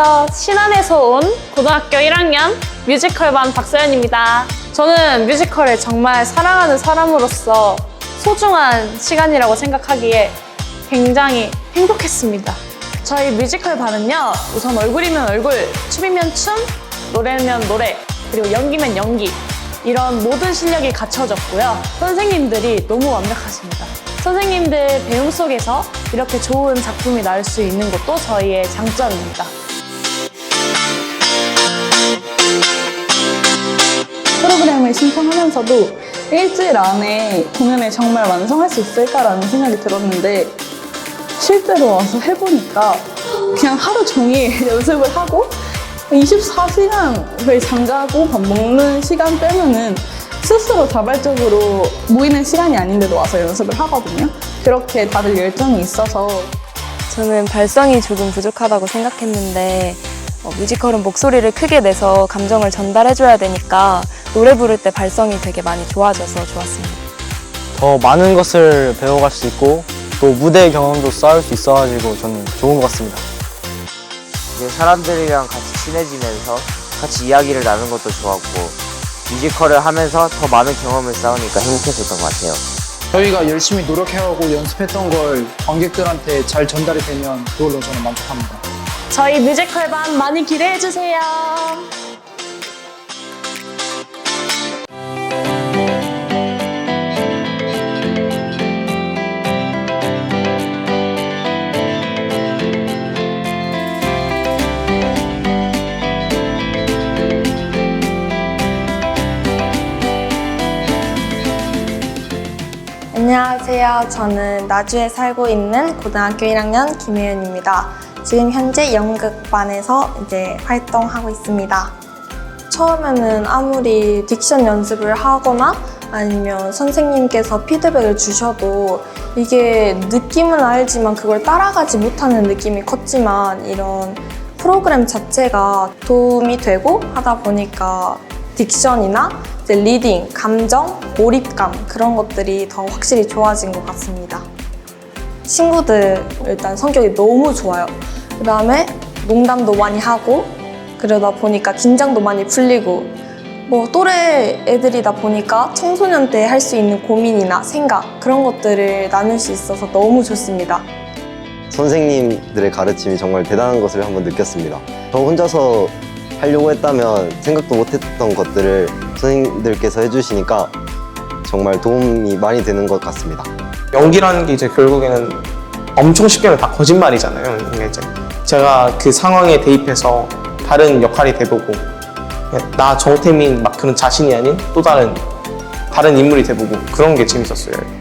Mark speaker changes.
Speaker 1: 안녕하세요. 신안에서 온 고등학교 1학년 뮤지컬반 박서연입니다. 저는 뮤지컬을 정말 사랑하는 사람으로서 소중한 시간이라고 생각하기에 굉장히 행복했습니다. 저희 뮤지컬 반은요, 우선 얼굴이면 얼굴, 춤이면 춤, 노래면 노래, 그리고 연기면 연기. 이런 모든 실력이 갖춰졌고요. 선생님들이 너무 완벽하십니다. 선생님들 배움 속에서 이렇게 좋은 작품이 나올 수 있는 것도 저희의 장점입니다.
Speaker 2: 프로그램을 신청하면서도 일주일 안에 공연을 정말 완성할 수 있을까라는 생각이 들었는데 실제로 와서 해보니까 그냥 하루 종일 연습을 하고 24시간을 잠자고 밥 먹는 시간 빼면은 스스로 자발적으로 모이는 시간이 아닌데도 와서 연습을 하거든요. 그렇게 다들 열정이 있어서
Speaker 3: 저는 발성이 조금 부족하다고 생각했는데 어, 뮤지컬은 목소리를 크게 내서 감정을 전달해줘야 되니까 노래 부를 때 발성이 되게 많이 좋아져서 좋았습니다.
Speaker 4: 더 많은 것을 배워갈 수 있고 또 무대 경험도 쌓을 수 있어가지고 저는 좋은 것 같습니다.
Speaker 5: 이제 사람들이랑 같이 친해지면서 같이 이야기를 나누는 것도 좋았고 뮤지컬을 하면서 더 많은 경험을 쌓으니까 행복했었던 것 같아요.
Speaker 6: 저희가 열심히 노력해오고 연습했던 걸 관객들한테 잘 전달이 되면 그걸로 저는 만족합니다.
Speaker 1: 저희 뮤지컬 반 많이 기대해주세요.
Speaker 7: 안녕하세요. 저는 나주에 살고 있는 고등학교 1학년 김혜윤입니다. 지금 현재 연극반에서 이제 활동하고 있습니다. 처음에는 아무리 딕션 연습을 하거나 아니면 선생님께서 피드백을 주셔도 이게 느낌은 알지만 그걸 따라가지 못하는 느낌이 컸지만 이런 프로그램 자체가 도움이 되고 하다 보니까 딕션이나 이제 리딩, 감정, 몰입감 그런 것들이 더 확실히 좋아진 것 같습니다. 친구들 일단 성격이 너무 좋아요. 그 다음에 농담도 많이 하고 그러다 보니까 긴장도 많이 풀리고 뭐 또래 애들이다 보니까 청소년 때 할 수 있는 고민이나 생각 그런 것들을 나눌 수 있어서 너무 좋습니다.
Speaker 8: 선생님들의 가르침이 정말 대단한 것을 한번 느꼈습니다. 저 혼자서 하려고 했다면 생각도 못했던 것들을 선생님들께서 해주시니까 정말 도움이 많이 되는 것 같습니다.
Speaker 9: 연기라는 게 이제 결국에는 엄청 쉽게 하면 다 거짓말이잖아요. 이제 제가 그 상황에 대입해서 다른 역할이 돼보고 나 정태민 막 그런 자신이 아닌 또 다른 다른 인물이 돼보고 그런 게 재밌었어요.